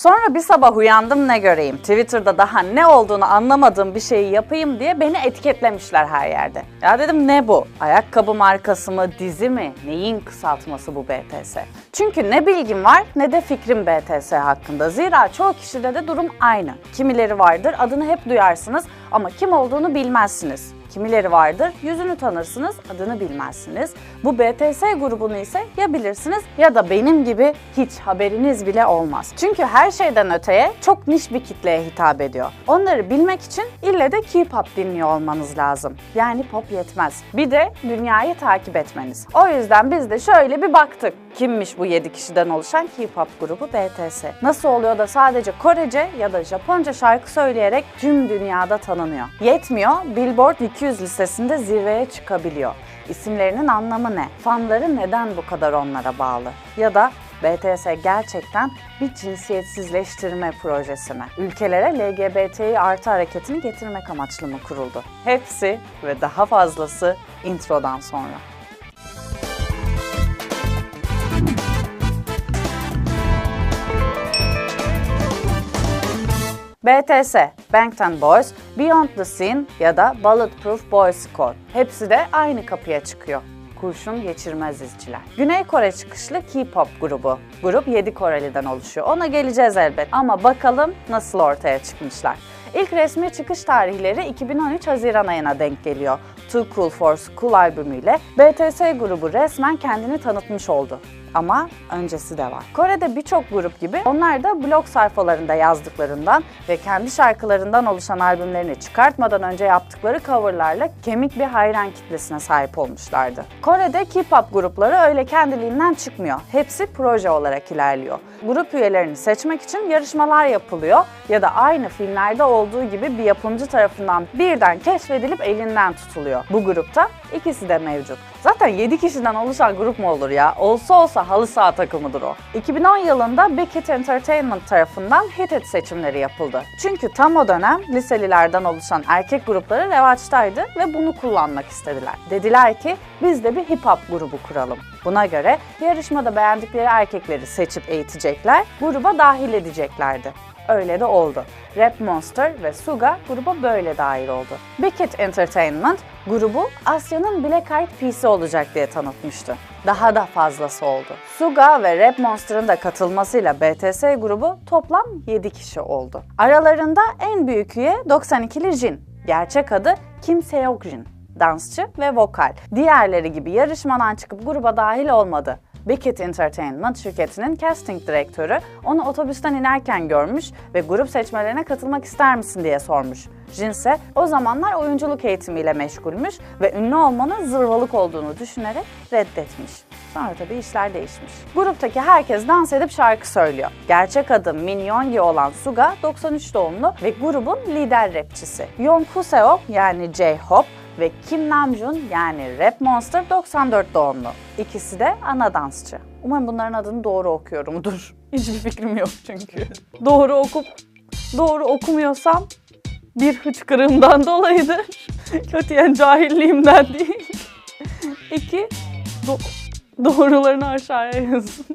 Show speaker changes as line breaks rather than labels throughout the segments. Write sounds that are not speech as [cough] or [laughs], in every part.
Sonra bir sabah uyandım ne göreyim. Twitter'da daha ne olduğunu anlamadığım bir şeyi yapayım diye beni etiketlemişler her yerde. Ya dedim ne bu? Ayakkabı markası mı, dizi mi? Neyin kısaltması bu BTS? Çünkü ne bilgim var ne de fikrim BTS hakkında. Zira çoğu kişide de durum aynı. Kimileri vardır adını hep duyarsınız ama kim olduğunu bilmezsiniz. Kimileri vardır, yüzünü tanırsınız, adını bilmezsiniz. Bu BTS grubunu ise ya bilirsiniz ya da benim gibi hiç haberiniz bile olmaz. Çünkü her şeyden öteye çok niş bir kitleye hitap ediyor. Onları bilmek için ille de K-pop dinliyor olmanız lazım. Yani pop yetmez. Bir de dünyayı takip etmeniz. O yüzden biz de şöyle bir baktık. Kimmiş bu 7 kişiden oluşan K-pop grubu BTS? Nasıl oluyor da sadece Korece ya da Japonca şarkı söyleyerek tüm dünyada tanınıyor? Yetmiyor, Billboard 200 listesinde zirveye çıkabiliyor. İsimlerinin anlamı ne? Fanları neden bu kadar onlara bağlı? Ya da BTS gerçekten bir cinsiyetsizleştirme projesi mi? Ülkelere LGBTİ artı hareketini getirmek amaçlı mı kuruldu? Hepsi ve daha fazlası introdan sonra. BTS, Bangtan Boys, Beyond the Scene ya da Bulletproof Boys Squad. Hepsi de aynı kapıya çıkıyor. Kurşun geçirmez izciler. Güney Kore çıkışlı K-pop grubu. Grup 7 Koreli'den oluşuyor. Ona geleceğiz elbet. Ama bakalım nasıl ortaya çıkmışlar. İlk resmi çıkış tarihleri 2013 Haziran ayına denk geliyor. Too Cool for School albümüyle BTS grubu resmen kendini tanıtmış oldu. Ama öncesi de var. Kore'de birçok grup gibi onlar da blog sayfalarında yazdıklarından ve kendi şarkılarından oluşan albümlerini çıkartmadan önce yaptıkları coverlarla kemik bir hayran kitlesine sahip olmuşlardı. Kore'de K-pop grupları öyle kendiliğinden çıkmıyor. Hepsi proje olarak ilerliyor. Grup üyelerini seçmek için yarışmalar yapılıyor ya da aynı filmlerde olduğu gibi bir yapımcı tarafından birden keşfedilip elinden tutuluyor. Bu grupta ikisi de mevcut. Zaten 7 kişiden oluşan grup mu olur ya? Olsa olsa halı saha takımıdır o. 2010 yılında Big Hit Entertainment tarafından Hit It seçimleri yapıldı. Çünkü tam o dönem liselilerden oluşan erkek grupları revaçtaydı ve bunu kullanmak istediler. Dediler ki biz de bir hip hop grubu kuralım. Buna göre yarışmada beğendikleri erkekleri seçip eğitecekler, gruba dahil edeceklerdi. Öyle de oldu. Rap Monster ve Suga gruba böyle dahil oldu. Hit Entertainment grubu Asya'nın Black Eyed Peas'i olacak diye tanıtmıştı. Daha da fazlası oldu. Suga ve Rap Monster'ın da katılmasıyla BTS grubu toplam 7 kişi oldu. Aralarında en büyük üye 92'li Jin. Gerçek adı Kim Seok Jin dansçı ve vokal. Diğerleri gibi yarışmadan çıkıp gruba dahil olmadı. Hit Entertainment şirketinin casting direktörü onu otobüsten inerken görmüş ve grup seçmelerine katılmak ister misin diye sormuş. Jin ise o zamanlar oyunculuk eğitimiyle meşgulmüş ve ünlü olmanın zırvalık olduğunu düşünerek reddetmiş. Sonra tabii işler değişmiş. Gruptaki herkes dans edip şarkı söylüyor. Gerçek adı Min Yoongi olan Suga 93 doğumlu ve grubun lider rapçisi. Young Huseo yani J-Hope ve Kim Namjoon yani Rap Monster 94 doğumlu. İkisi de ana dansçı. Umarım bunların adını doğru okuyorumdur. [laughs] Hiçbir fikrim yok çünkü. doğru okup doğru okumuyorsam bir hıçkırığımdan dolayıdır. [laughs] Kötüyen cahilliğimden değil. [laughs] İki, do- doğrularını aşağıya yazın.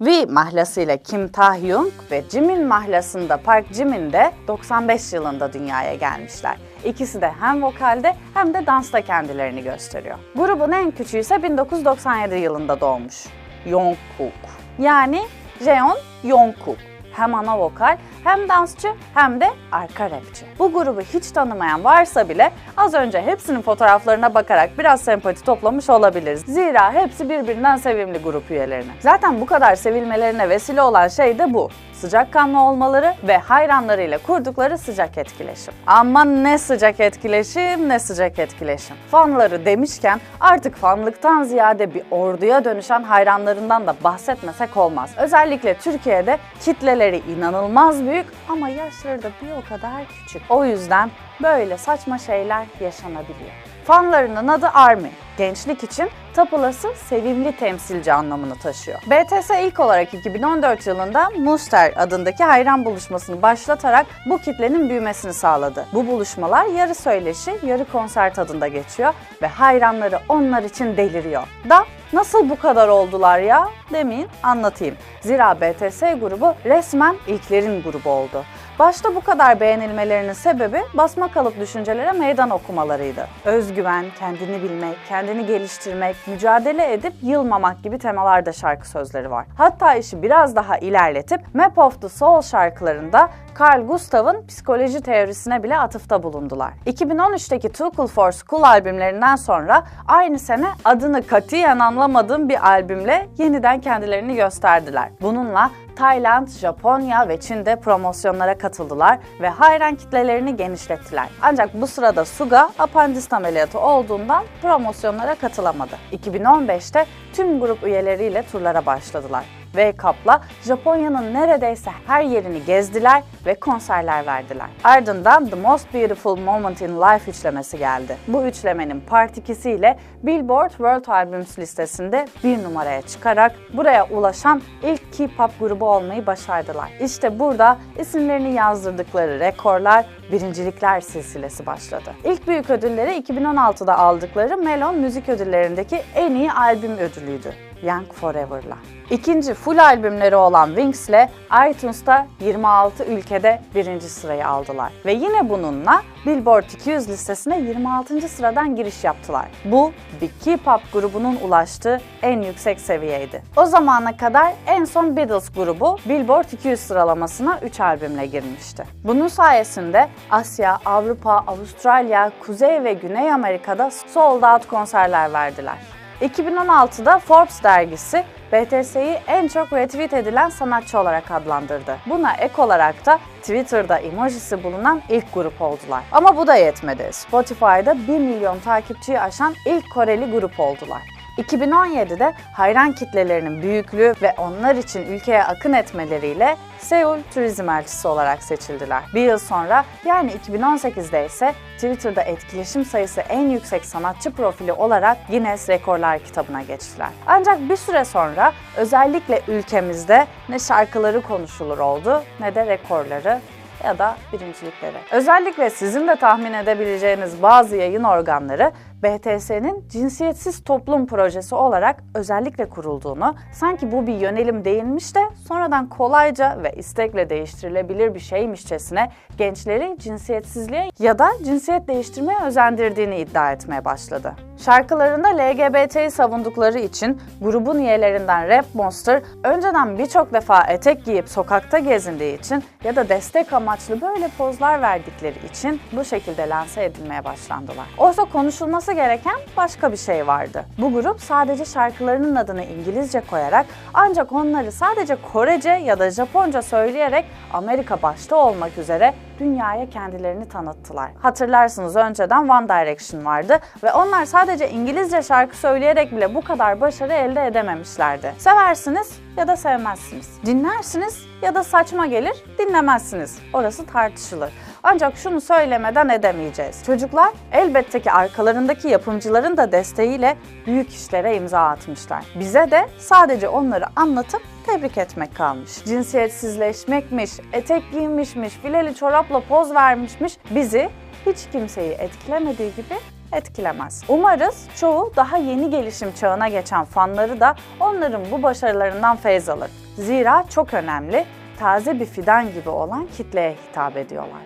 V mahlasıyla Kim Taehyung ve Jimin mahlasında Park Jimin de 95 yılında dünyaya gelmişler. İkisi de hem vokalde hem de dansta kendilerini gösteriyor. Grubun en küçüğü ise 1997 yılında doğmuş. Jungkook. Yani Jeon Jungkook. Hem ana vokal hem dansçı hem de arka rapçi. Bu grubu hiç tanımayan varsa bile az önce hepsinin fotoğraflarına bakarak biraz sempati toplamış olabiliriz. Zira hepsi birbirinden sevimli grup üyelerine. Zaten bu kadar sevilmelerine vesile olan şey de bu sıcakkanlı olmaları ve hayranlarıyla kurdukları sıcak etkileşim. Ama ne sıcak etkileşim, ne sıcak etkileşim. Fanları demişken artık fanlıktan ziyade bir orduya dönüşen hayranlarından da bahsetmesek olmaz. Özellikle Türkiye'de kitleleri inanılmaz büyük ama yaşları da bir o kadar küçük. O yüzden böyle saçma şeyler yaşanabiliyor. Fanlarının adı ARMY. Gençlik için tapılası sevimli temsilci anlamını taşıyor. BTS ilk olarak 2014 yılında Muster adındaki hayran buluşmasını başlatarak bu kitlenin büyümesini sağladı. Bu buluşmalar yarı söyleşi, yarı konser tadında geçiyor ve hayranları onlar için deliriyor. Da nasıl bu kadar oldular ya demeyin anlatayım. Zira BTS grubu resmen ilklerin grubu oldu. Başta bu kadar beğenilmelerinin sebebi basma kalıp düşüncelere meydan okumalarıydı. Özgüven, kendini bilmek, kendini geliştirmek, mücadele edip yılmamak gibi temalarda şarkı sözleri var. Hatta işi biraz daha ilerletip Map of the Soul şarkılarında Carl Gustav'ın psikoloji teorisine bile atıfta bulundular. 2013'teki Too Cool for School albümlerinden sonra aynı sene adını katiyen anlamadığım bir albümle yeniden kendilerini gösterdiler. Bununla Tayland, Japonya ve Çin'de promosyonlara katıldılar ve hayran kitlelerini genişlettiler. Ancak bu sırada Suga apandist ameliyatı olduğundan promosyonlara katılamadı. 2015'te tüm grup üyeleriyle turlara başladılar. V-Cup'la Japonya'nın neredeyse her yerini gezdiler ve konserler verdiler. Ardından The Most Beautiful Moment in Life üçlemesi geldi. Bu üçlemenin Part 2'si ile Billboard World Albums listesinde bir numaraya çıkarak buraya ulaşan ilk K-pop grubu olmayı başardılar. İşte burada isimlerini yazdırdıkları rekorlar, birincilikler silsilesi başladı. İlk büyük ödülleri 2016'da aldıkları Melon Müzik Ödülleri'ndeki en iyi albüm ödülüydü. Young Forever'la. İkinci full albümleri olan Wings ile iTunes'ta 26 ülkede birinci sırayı aldılar. Ve yine bununla Billboard 200 listesine 26. sıradan giriş yaptılar. Bu bir K-pop grubunun ulaştığı en yüksek seviyeydi. O zamana kadar en son Beatles grubu Billboard 200 sıralamasına 3 albümle girmişti. Bunun sayesinde Asya, Avrupa, Avustralya, Kuzey ve Güney Amerika'da sold out konserler verdiler. 2016'da Forbes dergisi BTS'yi en çok retweet edilen sanatçı olarak adlandırdı. Buna ek olarak da Twitter'da emojisi bulunan ilk grup oldular. Ama bu da yetmedi. Spotify'da 1 milyon takipçiyi aşan ilk Koreli grup oldular. 2017'de hayran kitlelerinin büyüklüğü ve onlar için ülkeye akın etmeleriyle Seul turizm elçisi olarak seçildiler. Bir yıl sonra yani 2018'de ise Twitter'da etkileşim sayısı en yüksek sanatçı profili olarak Guinness Rekorlar kitabına geçtiler. Ancak bir süre sonra özellikle ülkemizde ne şarkıları konuşulur oldu ne de rekorları ya da birincilikleri. Özellikle sizin de tahmin edebileceğiniz bazı yayın organları BTS'nin cinsiyetsiz toplum projesi olarak özellikle kurulduğunu, sanki bu bir yönelim değilmiş de sonradan kolayca ve istekle değiştirilebilir bir şeymişçesine gençleri cinsiyetsizliğe ya da cinsiyet değiştirmeye özendirdiğini iddia etmeye başladı. Şarkılarında LGBT'yi savundukları için grubun üyelerinden Rap Monster önceden birçok defa etek giyip sokakta gezindiği için ya da destek amaçlı böyle pozlar verdikleri için bu şekilde lanse edilmeye başlandılar. Oysa konuşulması gereken başka bir şey vardı. Bu grup sadece şarkılarının adını İngilizce koyarak ancak onları sadece Korece ya da Japonca söyleyerek Amerika başta olmak üzere dünyaya kendilerini tanıttılar. Hatırlarsınız önceden One Direction vardı ve onlar sadece İngilizce şarkı söyleyerek bile bu kadar başarı elde edememişlerdi. Seversiniz ya da sevmezsiniz. Dinlersiniz ya da saçma gelir, dinlemezsiniz. Orası tartışılır. Ancak şunu söylemeden edemeyeceğiz. Çocuklar elbette ki arkalarındaki yapımcıların da desteğiyle büyük işlere imza atmışlar. Bize de sadece onları anlatıp tebrik etmek kalmış. Cinsiyetsizleşmekmiş, etek giymişmiş, fileli çorapla poz vermişmiş bizi hiç kimseyi etkilemediği gibi etkilemez. Umarız çoğu daha yeni gelişim çağına geçen fanları da onların bu başarılarından feyz alır. Zira çok önemli, taze bir fidan gibi olan kitleye hitap ediyorlar.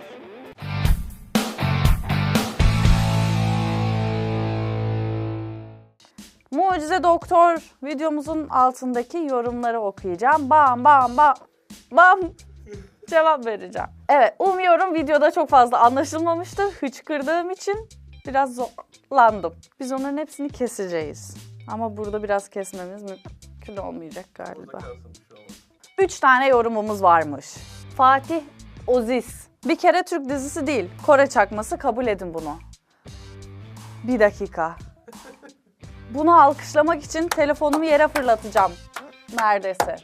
Mucize Doktor videomuzun altındaki yorumları okuyacağım. Bam bam bam bam cevap vereceğim. Evet umuyorum videoda çok fazla anlaşılmamıştır. Hıçkırdığım için biraz zorlandım. Biz onların hepsini keseceğiz. Ama burada biraz kesmemiz mümkün olmayacak galiba. Üç tane yorumumuz varmış. Fatih Oziz. Bir kere Türk dizisi değil, Kore çakması kabul edin bunu. Bir dakika. [laughs] Bunu alkışlamak için telefonumu yere fırlatacağım. Neredeyse.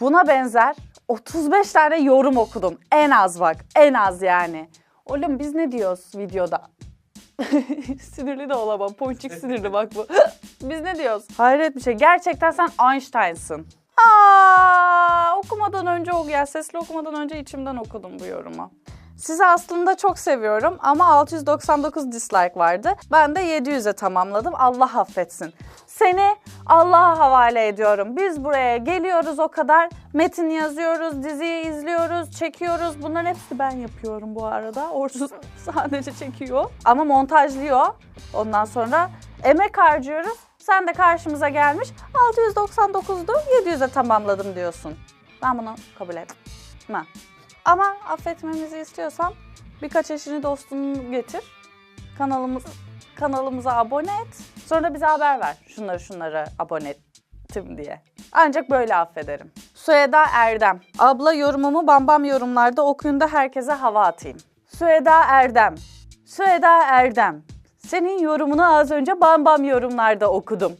Buna benzer 35 tane yorum okudum. En az bak. En az yani. Oğlum biz ne diyoruz videoda? [laughs] sinirli de olamam. Ponçik sinirli bak bu. [laughs] biz ne diyoruz? Hayret bir şey. Gerçekten sen Einstein'sın. Aa, okumadan önce ok ya sesli okumadan önce içimden okudum bu yorumu. Sizi aslında çok seviyorum ama 699 dislike vardı. Ben de 700'e tamamladım. Allah affetsin. Seni Allah'a havale ediyorum. Biz buraya geliyoruz o kadar. Metin yazıyoruz, diziyi izliyoruz, çekiyoruz. Bunların hepsini ben yapıyorum bu arada. Orçun [laughs] sadece çekiyor. Ama montajlıyor. Ondan sonra emek harcıyoruz. Sen de karşımıza gelmiş 699'du 700'e tamamladım diyorsun. Ben bunu kabul etmem. Ama affetmemizi istiyorsan birkaç eşini dostunu getir. Kanalımız kanalımıza abone et. Sonra bize haber ver. Şunları şunları abone ettim diye. Ancak böyle affederim. Süheda Erdem. Abla yorumumu bambam yorumlarda okuyun da herkese hava atayım. Süheda Erdem. Süheda Erdem. Senin yorumunu az önce bambam yorumlarda okudum.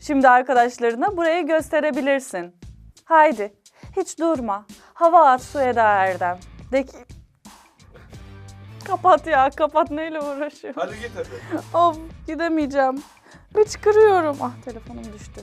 Şimdi arkadaşlarına burayı gösterebilirsin. Haydi hiç durma. Hava at Süheda Erdem. De ki... Kapat ya kapat neyle uğraşıyor.
Hadi git hadi.
Of gidemeyeceğim. Hıçkırıyorum. Ah telefonum düştü.